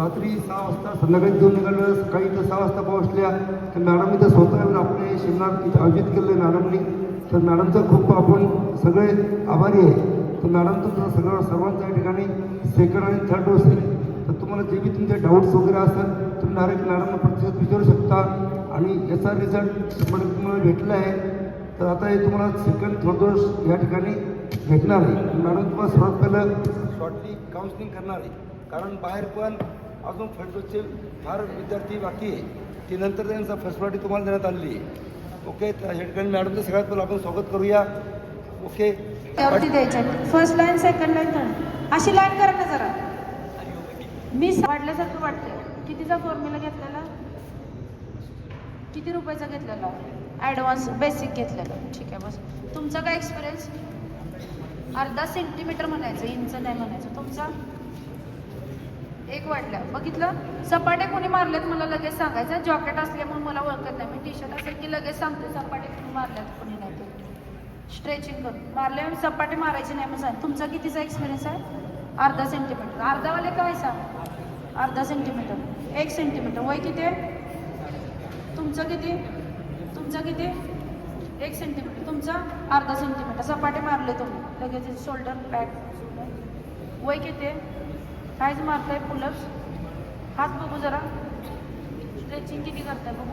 रात्री सहा वाजता संध्याकाळी दोन निघालो सकाळी इथं सहा वाजता पोहोचल्या. तर मॅडम इथं स्वतः आपले सेमिनार इथं आयोजित केले मॅडमनी. तर मॅडमचं खूप आपण सगळे आभारी आहे. तर मॅडम तुमचं सगळं सर्वांच्या ठिकाणी सेकंड आणि थर्ड डोस आहे. तर तुम्हाला जे बी तुमचे डाऊट्स वगैरे असेल तुम्ही डायरेक्ट मॅडमला प्रत्यक्षात विचारू शकता. आणि याचा रिझल्ट शंभर तुम्हाला भेटला आहे. तर आता हे तुम्हाला सेकंड थर्ड डोस या ठिकाणी भेटणार आहे. मॅडम तुम्हाला सर्वात पहिलं शॉर्टली काउन्सिलिंग करणार आहे. कारण बाहेर पण अजून फर्स्ट डोसचे फार विद्यार्थी बाकी आहे. ते नंतर त्यांचा फर्स्ट पार्टी तुम्हाला देण्यात आलेली आहे. ओके तर ठिकाणी मॅडमचं सगळ्यात पहिलं आपण स्वागत करूया. ओके त्यावरती द्यायच्या first line second line third अशी लाईन करा ना जरा. मी वाढल्यासारखं वाटतंय. कितीचा फॉर्म्युला घेतलेला? किती रुपयाचा घेतलेला? ॲडव्हान्स बेसिक घेतलेला. ठीक आहे बस. तुमचा काय एक्सपिरियन्स अर्धा सेंटीमीटर म्हणायचं इंच नाही म्हणायचं. तुमचा? एक वाढल्या बघितलं? सपाटे कोणी मारलेत मला लगेच सांगायचं. जॉकेट असल्यामुळे मला ओळखत नाही. मी टी शर्ट असेल की लगेच सांगते सपाटे कोणी मारल्यात कोणी नाही ते. स्ट्रेचिंग करून. मारले सपाटे मारायचे नाही मग सांग. तुमचा कितीचा एक्सपिरियन्स आहे? अर्धा सेंटीमीटर अर्धावाले काय सांग? अर्धा सेंटीमीटर एक सेंटीमीटर वय किती आहे? तुमचं किती? तुमचं किती? एक सेंटीमीटर तुमचा? अर्धा सेंटीमीटर सपाटे मारले तुम्ही. लगेच शोल्डर पॅक वय किती आहे? कायच मारताय पुलप्स हात बघू जरा. स्ट्रेचिंग किती करताय बघू.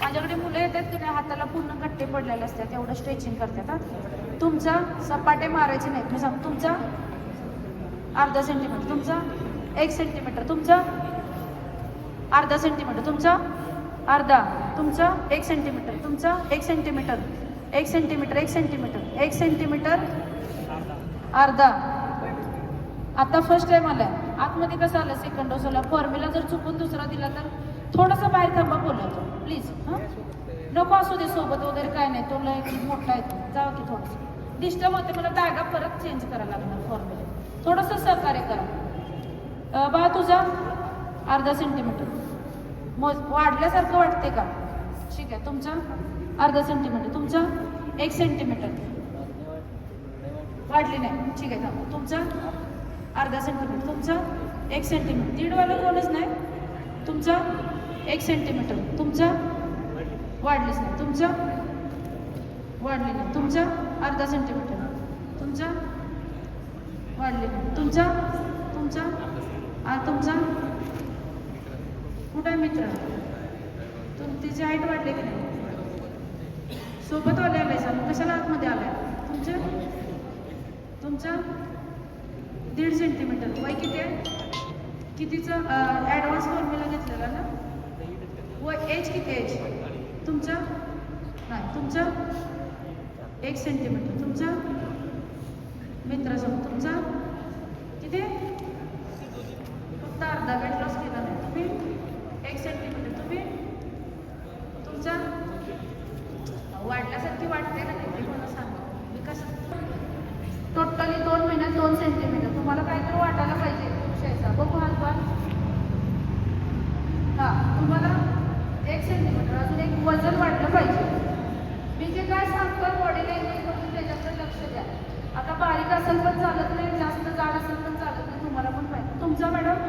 माझ्याकडे मुलं येतात की नाही हाताला पूर्ण गट्टे पडलेले असतात एवढं स्ट्रेचिंग करतात हा. तुमचा सपाटे मारायचे नाहीत. मी सांग तुमचा अर्धा सेंटीमीटर तुमचा एक सेंटीमीटर तुमचा अर्धा सेंटीमीटर तुमचा अर्धा तुमचा एक सेंटीमीटर तुमचा एक सेंटीमीटर एक सेंटीमीटर एक सेंटीमीटर एक सेंटीमीटर अर्धा. आता फर्स्ट टाइम आलाय. आतमध्ये कसं आलं सेकंड डोस आला. फॉर्म्युला जर चुकून दुसरा दिला तर थोडंसं बाहेर थांबा बोलायचं प्लीज हां? नको असू दे सोबत वगैरे काय नाही. तो लय मोठा आहे. तो की थोडंसं. डिस्टर्ब होते मला बॅगा परत चेंज करायला लागणार फॉर्म्युला थोडंसं सहकार्य करा. बा तुझा अर्धा सेंटीमीटर मोज वाढल्यासारखं वाटते का? ठीक आहे. तुमचा अर्धा सेंटीमीटर तुमचा एक सेंटीमीटर वाढली नाही. ठीक आहे थांबा. तुमचा अर्धा सेंटीमीटर तुमचं एक सेंटीमीटर दीडवालं कोणच नाही. तुमचं एक सेंटीमीटर तुमचं वाढलीच नाही. तुमचं वाढली नाही. तुमचं अर्धा सेंटीमीटर तुमचा वाढली नाही. तुमचा तुमचा तुमचा कुठं आहे मित्र? तुम तिची हाईट वाढली की नाही? सोबत आले आलाय सर कशाला आतमध्ये आलाय? तुमचं तुमचं दीड सेंटीमीटर वय किती आहे? कितीचं? ॲडव्हान्स फॉर्म्युला घेतलेला ना? वय एज किती एज तुमचं? नाही तुमचं? एक सेंटीमीटर तुमचं? मित्रासोबत तुमचा? किती? फक्त अर्धा वेट लॉस केला नाही. तुम्ही? एक सेंटीमीटर तुम्ही? तुमचं? वाढल्यासारखी वाटते ना ते मला सांगा? मी कसं टोटली दोन महिन्यात दोन सेंटीमीटर तुम्हाला काहीतरी वाटायला पाहिजे पुरुषाचा बघू हात बार हां तुम्हाला एक सेंटीमीटर अजून एक वजन वाढलं पाहिजे. मी जे काय सांगतो बॉडी लँग्वेज बघून त्याच्याकडे लक्ष द्या. आता बारीक असेल पण चालत नाही जास्त जाड असेल पण चालत नाही तुम्हाला पण पाहिजे तुमचा मॅडम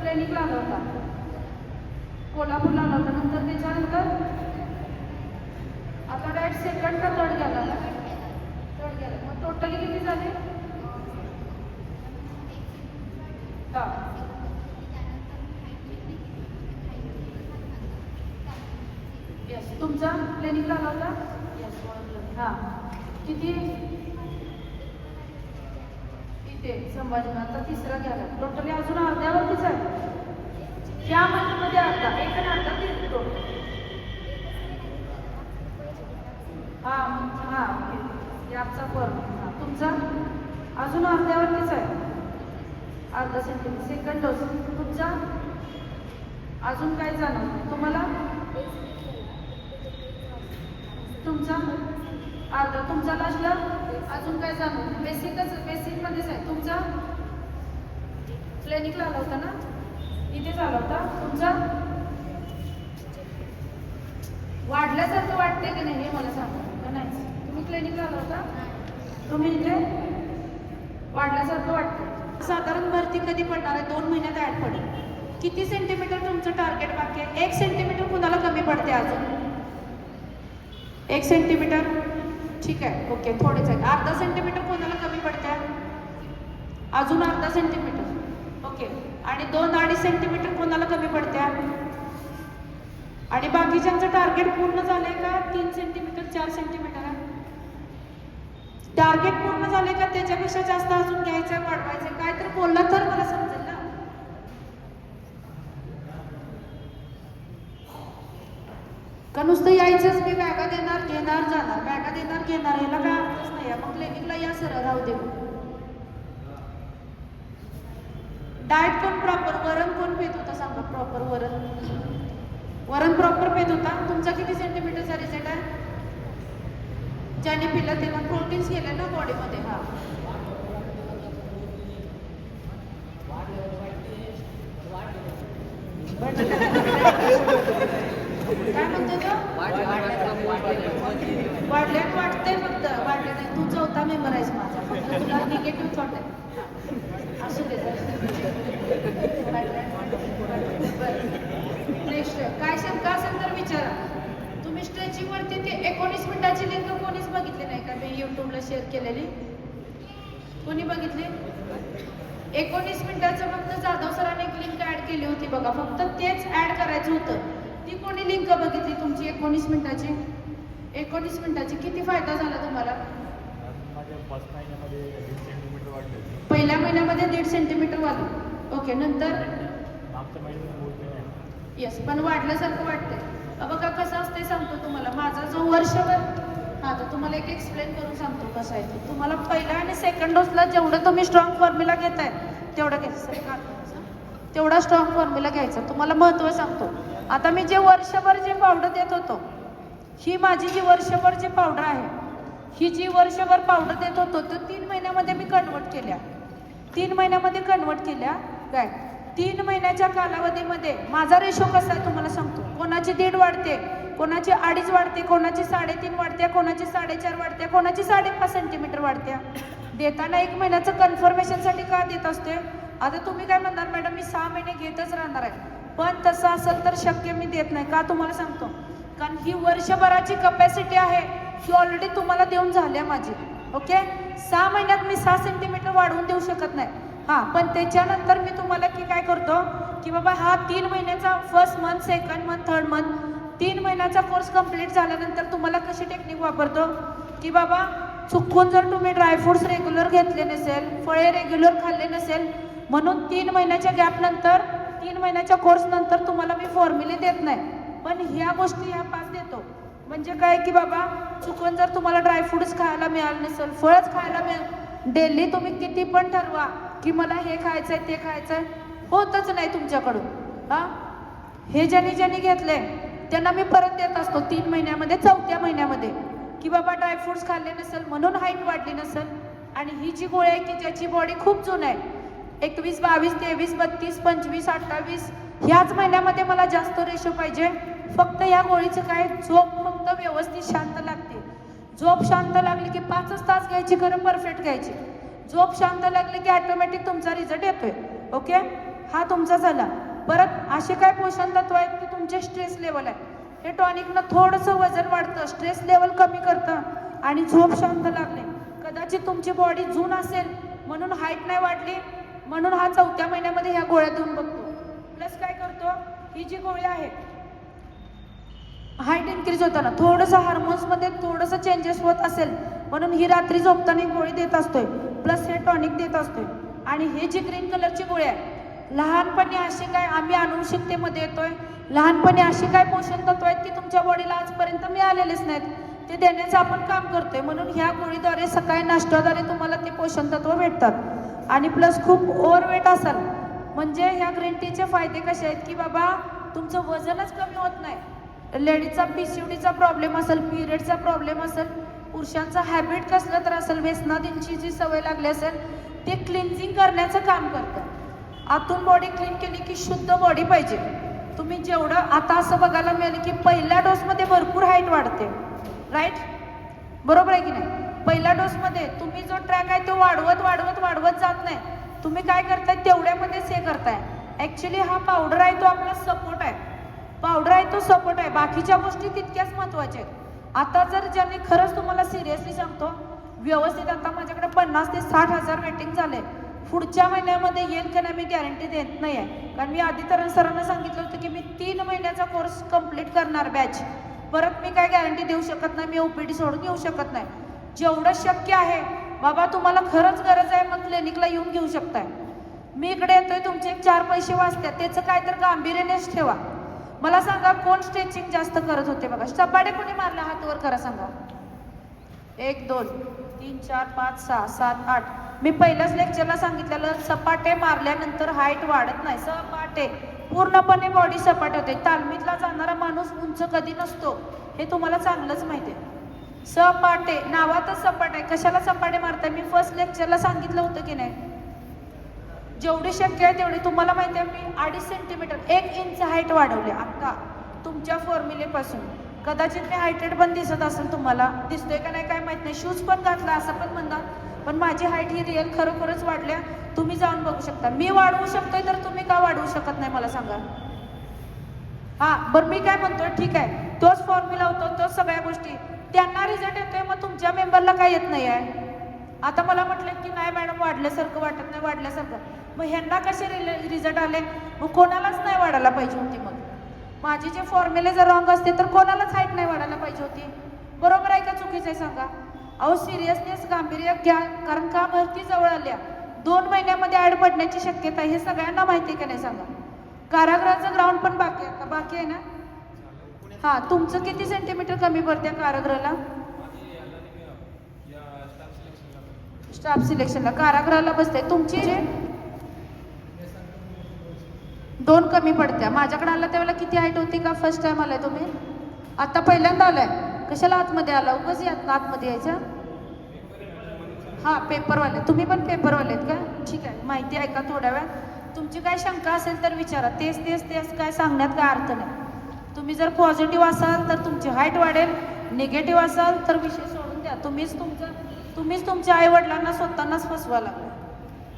ट्रेनिंग आला होता. कोल्हापूरला आला होता. नंतर त्याच्यानंतर आता डायरेक्ट सेकंड का थर्ड गेला. ना थर्ड गेला. मग टोटली किती झाले हा येस तुमचा क्लिनिकला आला होता येस हां. किती? इथे संभाजीनगर. आता तिसरा गेला टोटली अजून अर्ध्यावरतीच आहे. या महिन्यामध्ये अर्धा. एक आणि अर्धा तीन. टोटल हा हा याचा हा तुमचा? अजून अर्ध्यावरतीच आहे. अर्धा सेंटीमीटर. Second dose. तुमचा? अजून काय जाणवत तुम्हाला? तुमचा अर्धा तुमचा लास्टला अजून काय जाणून बेसिकच बेसिकमध्येच आहे. तुमचा? क्लिनिकला आला होता ना? इथेच आला होता. तुमचा? वाढल्यासारखं वाटते की नाही हे मला सांगा. का नाही? तुम्ही क्लिनिकला आला होता? तुम्ही इथे? वाढल्यासारखं वाटतं साधारण भरती कधी पडणार आहे? दोन महिन्यात ॲड पडेल. किती सेंटीमीटर तुमचं टार्गेट बाकी आहे? एक सेंटीमीटर कुणाला कमी पडते अजून? एक सेंटीमीटर ठीक आहे. ओके थोडेच आहेत अर्धा सेंटीमीटर कोणाला कमी पडते अजून अर्धा सेंटीमीटर ओके आणि दोन अडीच सेंटीमीटर कोणाला कमी पडत्या? आणि बाकीच्यांचं टार्गेट पूर्ण झालंय का? तीन सेंटीमीटर चार सेंटीमीटर आहे टार्गेट पूर्ण झाले का? त्याच्यापेक्षा जास्त अजून घ्यायचं वाढवायचं काय तर बोललं तर मला समजेल ना का नुसतं यायचंच मी बॅगा देणार घेणार जाणार? बॅगा देणार घेणार? याला काय अर्थच नाही. आहे. मग क्लिनिकला या सरळ राहू दे. डाएट कोण प्रॉपर वरण कोण पेत होता सांगा प्रॉपर वरण? वरण प्रॉपर पेत होता? तुमचा किती सेंटीमीटरचा रिझल्ट आहे? ज्याने पिलं त्याला प्रोटीन्स गेले ना बॉडीमध्ये हा. काय म्हणतो तो? वाढल्यात वाटतंय फक्त. वाढले नाही. तू चौथा मेंबर आहेस माझा. फक्त तुला निगेटिव्ह थॉट आहे. असू दे. नेक्स्ट काय शंका असेल तर विचारा. तुम्ही स्ट्रेचिंग वरती ते एकोणीस मिनिटाची लिंक कोणीच बघितली नाही का? मी युट्यूबला शेअर केलेली. कोणी बघितली? एकोणीस मिनिटाचं फक्त जाधव सरांनी एक लिंक ऍड केली होती बघा. फक्त तेच ऍड करायचं होतं. ती कोणी लिंक बघितली तुमची एकोणीस मिनिटाची? एकोणीस मिनिटाची किती फायदा झाला तुम्हाला? पहिल्या महिन्यामध्ये दीड सेंटीमीटर वाढलं. ओके नंतर? येस पण वाढल्यासारखं वाटतंय. बघा कसं असते सांगतो तुम्हाला. माझा जो वर्षभर हा तर तुम्हाला एक एक्सप्लेन करून सांगतो कसं आहे ते. तुम्हाला पहिल्या आणि सेकंड डोसला जेवढं तुम्ही स्ट्रॉंग फॉर्म्युला घेताय तेवढं घ्यायचा. तेवढा स्ट्रॉंग फॉर्म्युला घ्यायचा. तुम्हाला महत्त्व सांगतो. आता मी जे वर्षभर जे पावडर देत होतो ही माझी जी वर्षभर जी पावडर आहे ही जी वर्षभर पावडर देत होतो तो तीन महिन्यामध्ये मी कन्वर्ट केल्या. तीन महिन्यामध्ये कन्वर्ट केल्या. काय? तीन महिन्याच्या कालावधीमध्ये माझा रेशो कसा आहे तुम्हाला सांगतो. कोणाची दीड वाढते कोणाची अडीच वाढते कोणाची साडेतीन वाढते कोणाची साडेचार वाढते कोणाची साडेपाच सेंटीमीटर वाढते. देताना एक महिन्याचं कन्फर्मेशनसाठी का देत असते आता तुम्ही काय म्हणणार मॅडम मी सहा महिने घेतच राहणार आहे. पण तसं असेल तर शक्य मी देत नाही. का तुम्हाला सांगतो? कारण ही वर्षभराची कपॅसिटी आहे. ही ऑलरेडी तुम्हाला देऊन झाली आहे माझी. ओके सहा महिन्यात मी सहा सेंटीमीटर वाढवून देऊ शकत नाही. हां पण त्याच्यानंतर मी तुम्हाला की काय करतो? की बाबा हा तीन महिन्याचा first month second month third month तीन महिन्याचा कोर्स कंप्लीट झाल्यानंतर तुम्हाला कशी टेक्निक वापरतो? की बाबा चुकून जर तुम्ही ड्रायफ्रुट्स रेग्युलर घेतले नसेल फळे रेग्युलर खाल्ले नसेल म्हणून तीन महिन्याच्या गॅपनंतर तीन महिन्याच्या कोर्स नंतर तुम्हाला मी फॉर्म्युले देत नाही. पण ह्या गोष्टी ह्या पाच देतो. म्हणजे काय की बाबा चुकून जर तुम्हाला ड्रायफ्रुट्स खायला मिळालं नसेल फळच खायला मिळेल डेली तुम्ही किती पण ठरवा की मला हे खायचंय ते खायचंय होतच नाही तुमच्याकडून. हा? हे ज्यांनी ज्यांनी घेतले त्यांना मी परत देत असतो तीन महिन्यामध्ये चौथ्या महिन्यामध्ये. की बाबा ड्रायफ्रुट्स खाल्ले नसेल म्हणून हाईट वाढली नसेल. आणि ही जी गोळी आहे की ज्याची बॉडी खूप जुन आहे एकवीस बावीस तेवीस बत्तीस पंचवीस अठ्ठावीस ह्याच महिन्यामध्ये मला जास्त रेशो पाहिजे. फक्त या गोळीचं काय? झोप फक्त व्यवस्थित शांत लागते. झोप शांत लागली की पाचच तास घ्यायची खरं परफेक्ट घ्यायची. झोप शांत लागली की ऑटोमॅटिक तुमचा रिझल्ट येतोय. ओके हा तुमचा झाला. परत असे काय पोषण तत्व आहेत की तुमचे स्ट्रेस लेवल आहे हे टॉनिकनं थोडंसं वजन वाढतं स्ट्रेस लेवल कमी करतं आणि झोप शांत लागले कदाचित तुमची बॉडी जून असेल म्हणून हाईट नाही वाढली म्हणून हा चौथ्या महिन्यामध्ये ह्या गोळ्या देऊन बघतो. प्लस काय करतो? ही जी गोळी आहे हाईट इन्क्रीज होताना थोडंसं हार्मोन्समध्ये थोडंसं चेंजेस होत असेल म्हणून ही रात्री झोपताना गोळी देत असतोय. प्लस हे टॉनिक देत असतोय. आणि हे जी ग्रीन कलरची गोळी आहे लहानपणी अशी काय आम्ही अनुवंशिकतेमध्ये येतोय लहानपणी अशी काय पोषण तत्व आहेत की तुमच्या बॉडीला आजपर्यंत मिळालेलेच नाहीत. ते देण्याचं आपण काम करतोय म्हणून ह्या गोळीद्वारे सकाळी नाश्त्याद्वारे तुम्हाला ते पोषण तत्व भेटतात. आणि प्लस खूप ओव्हरवेट असाल. म्हणजे ह्या ग्रीन टीचे फायदे कसे आहेत? की बाबा तुमचं वजनच कमी होत नाही. लेडीजचा पीसीओडीचा प्रॉब्लेम असेल पिरियडचा प्रॉब्लेम असेल पुरुषांचा हॅबिट कसलं तर असेल व्यसनादींची जी सवय लागली असेल ते क्लिन्झिंग करण्याचं काम करतं. आतून बॉडी क्लीन केली की शुद्ध बॉडी पाहिजे. तुम्ही जेवढं आता असं बघायला मिळेल की पहिल्या डोसमध्ये भरपूर हाईट वाढते. राईट बरोबर आहे की नाही? पहिल्या डोसमध्ये तुम्ही जो ट्रॅक आहे तो वाढवत वाढवत वाढवत जात नाही. तुम्ही काय करताय? तेवढ्यामध्येच हे करताय. ॲक्च्युली हा पावडर आहे तो आपला सपोर्ट आहे. पावडर आहे तो सपोर्ट आहे. बाकीच्या गोष्टी तितक्याच महत्त्वाच्या आहेत. आता जर ज्यांनी खरंच तुम्हाला सिरियसली सांगतो व्यवस्थित आता माझ्याकडे पन्नास ते साठ हजार वेटिंग झाले पुढच्या महिन्यामध्ये येईल का नाही मी गॅरंटी देत नाही आहे कारण मी आधी तरण सरांना सांगितलं होतं की मी तीन महिन्याचा कोर्स कंप्लीट करणार बॅच परत मी काय गॅरंटी देऊ शकत नाही? मी ओपीडी सोडून येऊ शकत नाही. जेवढं शक्य आहे बाबा तुम्हाला खरंच गरज आहे मग क्लिनिकला येऊन घेऊ शकताय. मी इकडे येतोय तुमचे चार पैसे वाचतात त्याचं काय तर गांभीर्यानेच ठेवा. मला सांगा कोण स्ट्रेचिंग जास्त करत होते बघा? सपाटे कोणी मारला हातवर? करा सांगा. एक दोन तीन चार पाच सहा सात आठ. मी पहिल्याच लेक्चरला सांगितलेलं सपाटे मारल्यानंतर हाईट वाढत नाही. सपाटे. पूर्णपणे बॉडी सपाट होते. तालमीतला जाणारा माणूस उंच कधी नसतो. हे तुम्हाला चांगलंच माहिती आहे. सपाटे नावातच सपाट. आहे कशाला सपाटे मारताय? मी फर्स्ट लेक्चरला सांगितलं होतं की नाही? जेवढी शक्य आहे तेवढी. तुम्हाला माहिती आहे मी अडीच सेंटीमीटर एक इंच हाईट वाढवली आत्ता तुमच्या फॉर्म्युलेपासून कदाचित मी हायटेड पण दिसत असेल तुम्हाला. दिसतोय का नाही काय माहीत नाही. शूज पण घातला असं पण म्हणतात. पण माझी हाईट ही रिअल खरोखरच वाढल्या. तुम्ही जाऊन बघू शकता. मी वाढवू शकतोय तर तुम्ही का वाढवू शकत नाही मला सांगा? हा बरं मी काय म्हणतोय? ठीक आहे. तोच फॉर्म्युला होतो तोच सगळ्या गोष्टी. त्यांना रिझल्ट येतोय मग तुमच्या मेंबरला काय येत नाही आहे? आता मला म्हटलं की नाही मॅडम वाढल्यासारखं वाटत नाही वाढल्यासारखं. मग ह्यांना कसे रिझल्ट आले? मग कोणालाच नाही वाढायला पाहिजे होती मग. माझे जे फॉर्म्युले जर रॉंग असते तर कोणालाच हाईट नाही वाढायला पाहिजे होती. बरोबर आहे का चुकीचं आहे सांगा? अहो सिरियसनेस गांभीर्य घ्या कारण का भरती जवळ आल्या? दोन महिन्यामध्ये ॲड पडण्याची शक्यता हे सगळ्यांना माहिती आहे का नाही सांगा? कारागृहाचं ग्राउंड पण बाकी आहे आता बाकी आहे ना? हां तुमचं किती सेंटीमीटर कमी पडते कारागृहाला? स्टाफ सिलेक्शनला कारागृहाला बसते. तुमची? जे दोन कमी पडत्या. माझ्याकडे आला त्यावेळेला किती हाईट होती का? फर्स्ट टाइम आलाय तुम्ही? आता पहिल्यांदा आलाय. कशाला आतमध्ये आला? उगाच यात आतमध्ये यायचं हां पेपरवाले तुम्ही पण पेपरवाले आहेत का? ठीक आहे. माहिती ऐका थोड्या वेळ तुमची काय शंका असेल तर विचारा. तेच तेच तेच काय सांगण्यात काय अर्थ नाही. तुम्ही जर पॉझिटिव्ह असाल तर तुमची हाईट वाढेल. निगेटिव्ह असाल तर विषय सोडून द्या. तुम्हीच तुमचं तुम्हीच तुमच्या आईवडिलांना स्वतःनाच फसवा लागला.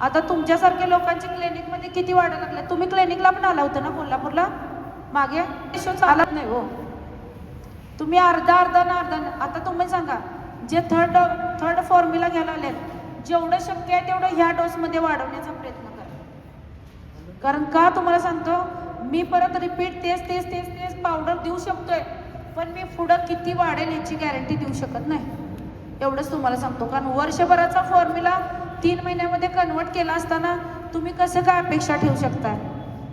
आता तुमच्यासारख्या लोकांच्या क्लिनिकमध्ये किती वाढायला लागले? तुम्ही क्लिनिकला पण आला होता ना कोल्हापूरला? मागे? रेशो चालत नाही हो. तुम्ही अर्धा अर्धा ना अर्धा ना. आता तुम्ही सांगा जे थर्ड थर्ड फॉर्म्युला घ्यायला आले जेवढं शक्य आहे तेवढं ह्या डोसमध्ये वाढवण्याचा प्रयत्न करा. कारण का तुम्हाला सांगतो? मी परत रिपीट तेच तेच तेच तेच पावडर देऊ शकतोय. पण मी पुढं किती वाढेल याची गॅरंटी देऊ शकत नाही. एवढंच तुम्हाला सांगतो. कारण वर्षभराचा फॉर्म्युला तीन महिन्यामध्ये कन्वर्ट केला असताना तुम्ही कसं काय अपेक्षा ठेवू शकताय?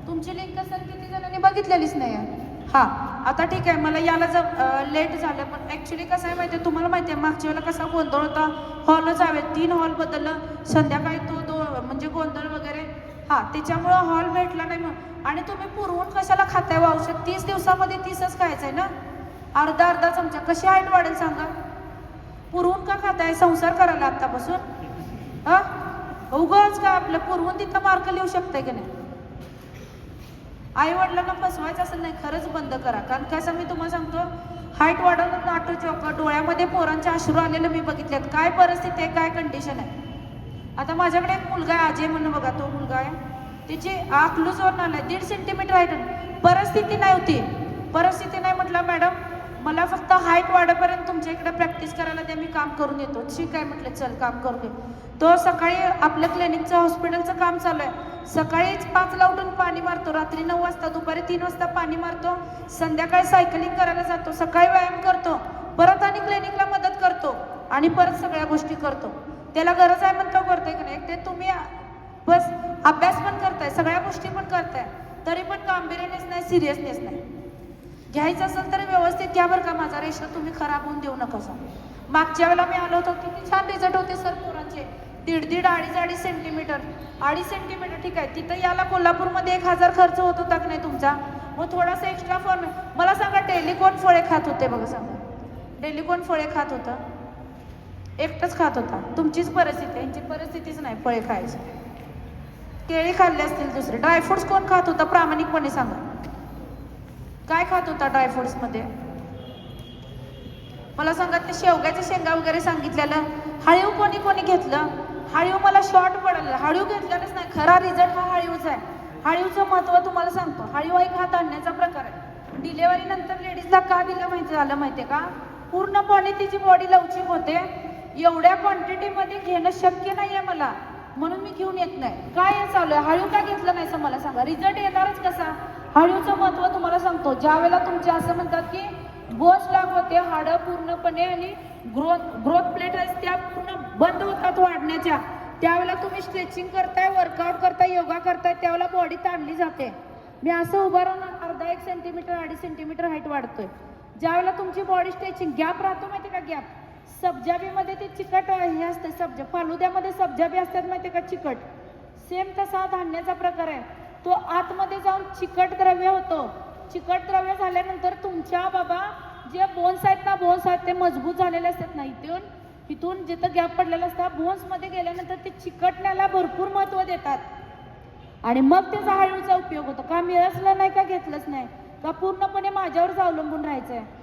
तुमची लिंक असेल किती जणांनी बघितलेलीच नाही आहे. हां आता ठीक आहे. मला याला जर लेट झालं पण ॲक्च्युली कसं आहे माहिती आहे तुम्हाला माहिती आहे मागच्या वेळेला कसा गोंधळ होता? हॉलच हवे तीन हॉल बदललं. संध्याकाळी तो दो म्हणजे गोंधळ वगैरे हां त्याच्यामुळं हॉल भेटला नाही मग आणि तुम्ही पुरवून कशाला खाताय व औषध? तीस दिवसामध्ये तीसच खायचं आहे ना? अर्धा अर्धा चमचा. कशी हाईट वाढेल सांगा? पुरवून का खाताय? संसार करायला आत्तापासून? हा? उगाच का आपलं पुरवून तिथं मार्क लिहू शकताय की नाही? आई वडिलांना फसवायचं असेल नाही खरंच बंद करा. कारण कसं मी तुम्हाला सांगतो हाईट वाढवून नाटो चौक डोळ्यामध्ये पोरांचे अश्रू आलेले मी बघितलेत. काय परिस्थिती आहे काय कंडिशन आहे? आता माझ्याकडे एक मुलगा आहे अजय म्हणून बघा तो मुलगा आहे. त्याची आकलूजवर नाही दीड सेंटीमीटर हाईट परिस्थिती नाही होती. परिस्थिती नाही म्हटलं मॅडम मला फक्त हाईट वाढेपर्यंत तुमच्या इकडे प्रॅक्टिस करायला द्या मी काम करून येतो. ठीक आहे म्हटलं चल काम करून तो सकाळी आपल्या क्लिनिकचं हॉस्पिटलचं काम चालू आहे. सकाळीच पाचला उठून पाणी मारतो रात्री नऊ वाजता दुपारी तीन वाजता पाणी मारतो संध्याकाळी सायकलिंग करायला जातो सकाळी व्यायाम करतो परत आणि क्लिनिकला मदत करतो आणि परत सगळ्या गोष्टी करतो. त्याला गरज आहे म्हणतो करतोय की नाही? ते तुम्ही बस अभ्यास पण करताय सगळ्या गोष्टी पण करताय तरी पण गांभीर्यानेच नाही सिरियसनेस नाही. घ्यायचं असेल तर व्यवस्थित घ्या बरं का माझा रेशो तुम्ही खराब होऊन देऊ नका सर मागच्या वेळेला मी आलो होतो किती छान रिझल्ट होते सर पोरांचे. दीड दीड अडीच अडीच सेंटीमीटर अडीच सेंटीमीटर ठीक आहे. तिथं याला कोल्हापूरमध्ये एक हजार खर्च होत होता की नाही तुमचा? मग थोडासा एक्स्ट्रा फॉर्म मला सांगा टेलिकॉन फळे खात होते बघा सांगा. टेलिकॉन फळे खात होतं. एकटंच खात होता. तुमचीच परिस्थिती यांची परिस्थितीच नाही फळे खायची. केळी खाल्ले असतील दुसरे. ड्रायफ्रुट्स कोण खात होता? प्रामाणिकपणे सांगा. काय खात होता ड्रायफ्रुट्समध्ये मला सांगा ते शेवग्याच्या शेंगा वगैरे सांगितलेलं. हळीव कोणी कोणी घेतलं? हळीव मला शॉर्ट पडलं. हळीव घेतलेलंच नाही. खरा रिझल्ट हा हळीवचा आहे. हळीवचं महत्त्व तुम्हाला सांगतो. हळीव एक हात आणण्याचा प्रकार आहे. डिलेवरी नंतर लेडीजला का दिलं माहिती झालं माहिती आहे का? पूर्णपणे तिची बॉडी लवचिक होते. एवढ्या क्वांटिटीमध्ये घेणं शक्य नाही आहे मला. म्हणून मी घेऊन येत नाही. काय हे चालू आहे? हळू का घेतलं नाही असं मला सांगा? रिझल्ट येणारच कसा? हळूचं महत्त्व तुम्हाला सांगतो. ज्या वेळेला तुमचे असं म्हणतात की बोस लागवते होते हाडं पूर्णपणे आणि ग्रोथ ग्रोथ प्लेट आहेत त्या पूर्ण बंद होतात वाढण्याच्या. त्यावेळेला तुम्ही स्ट्रेचिंग करताय वर्कआउट करताय योगा करताय त्यावेळेला बॉडी ताणली जाते. मी असं उभं राहून अर्धा एक सेंटीमीटर अडीच सेंटीमीटर हाईट वाढतोय. ज्यावेळेला तुमची बॉडी स्ट्रेचिंग गॅप राहतो माहिती का गॅप सब्जाबीमध्ये ते चिकट हे असते सब्जा फालुद्यामध्ये सब्जाबी असतात माहिती का चिकट? सेम तसा धान्याचा प्रकार आहे. तो आतमध्ये जाऊन चिकट द्रव्य होतो. चिकट द्रव्य झाल्यानंतर तुमच्या बाबा जे बोन्स आहेत ना बोन्स आहेत ते मजबूत झालेले असतात ना इथून. इथून जिथं गॅप पडलेला असतात बोन्समध्ये गेल्यानंतर ते चिकटण्याला भरपूर महत्त्व देतात. आणि मग त्याचा हळूचा उपयोग होतो. का मिळसलं नाही का घेतलंच नाही? का पूर्णपणे माझ्यावरच अवलंबून राहायचं आहे